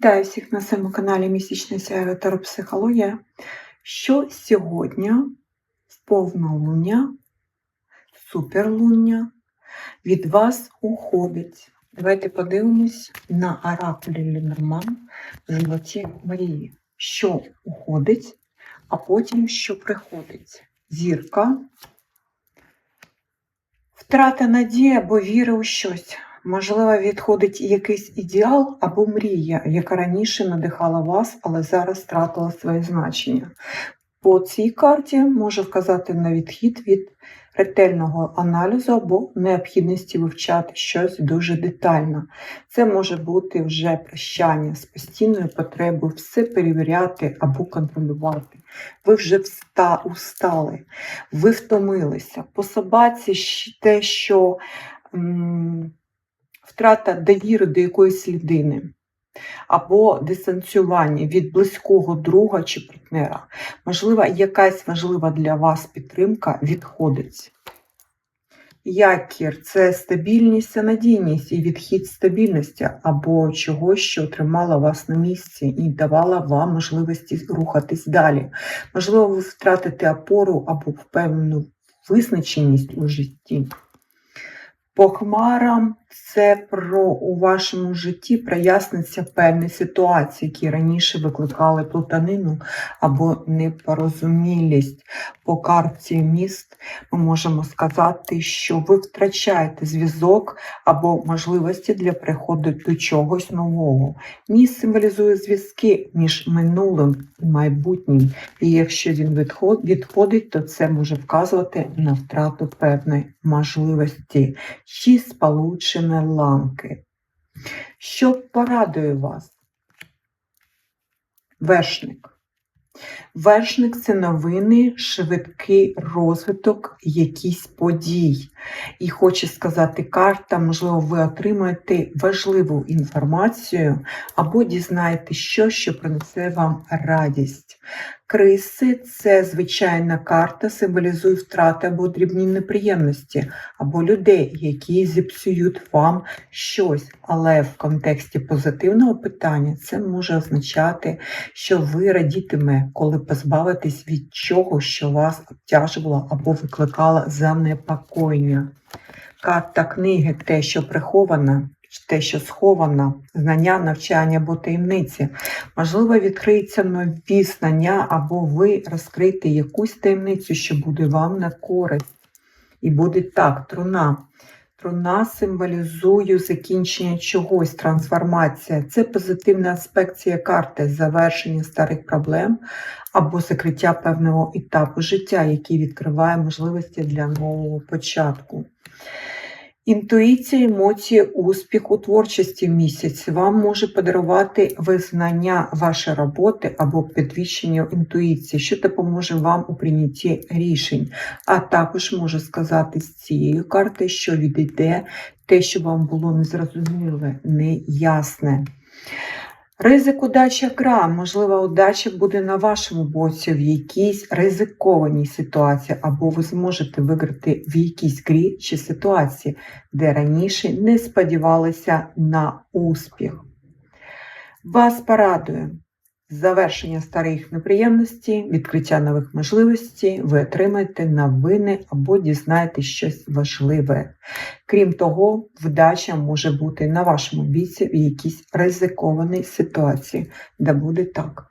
Вітаю всіх на своєму каналі Місячна сяєва Таропсихологія. Що сьогодні в повнолуння, суперлуння від вас уходить? Давайте подивимось на оракулі Ленорман Золоті мрії. Що уходить, а потім що приходить? Зірка, втрата надії або віри у щось. Можливо, відходить якийсь ідеал або мрія, яка раніше надихала вас, але зараз втратила своє значення. По цій карті може вказати на відхід від ретельного аналізу або необхідності вивчати щось дуже детально. Це може бути вже прощання з постійною потребою все перевіряти або контролювати. Ви вже вста, устали, ви втомилися. По собаці те, що м, втрата довіри до якоїсь людини, або дистанціювання від близького друга чи партнера. Можливо, якась важлива для вас підтримка відходить. Якір це стабільність та надійність і відхід стабільності або чогось, що тримало вас на місці і давало вам можливості рухатись далі. Можливо, ви втратите опору або впевнену визначеність у житті. По хмарам це про у вашому житті проясниться певні ситуації, які раніше викликали плутанину або непорозумілість. По карті міст ми можемо сказати, що ви втрачаєте зв'язок або можливості для приходу до чогось нового. Міст символізує зв'язки між минулим і майбутнім, і якщо він відходить, то це може вказувати на втрату певної можливості чи сполучені ланки. Що порадує вас? Вершник. Вершник це новини, швидкий розвиток якісь подій. І хоче сказати карта, можливо, ви отримаєте важливу інформацію або дізнаєтесь що, що принесе вам радість. Криси це звичайна карта, символізує втрати або дрібні неприємності, або людей, які зіпсують вам щось. Але в контексті позитивного питання це може означати, що ви радітиме, коли позбавитесь від чого, що вас обтяжувало або викликало занепокоєння. Карта книги те, що приховано, те, що сховано, знання, навчання або таємниці. Можливо, відкриються нові знання, або ви розкриєте якусь таємницю, що буде вам на користь. І буде так, труна. Труна символізує закінчення чогось, трансформація. Це позитивний аспект цієї карти, завершення старих проблем або закриття певного етапу життя, який відкриває можливості для нового початку. Інтуїція, емоції, успіх у творчості в місяць вам може подарувати визнання вашої роботи або підвищення інтуїції, що допоможе вам у прийнятті рішень. А також може сказати з цієї карти, що відійде те, що вам було незрозуміле, неясне. Ризик удача гра. Можливо, удача буде на вашому боці в якійсь ризикованій ситуації, або ви зможете виграти в якійсь грі чи ситуації, де раніше не сподівалися на успіх. Вас порадує завершення старих неприємностей, відкриття нових можливостей, ви отримаєте новини або дізнаєтесь щось важливе. Крім того, вдача може бути на вашому біці в якійсь ризикованій ситуації, де буде так.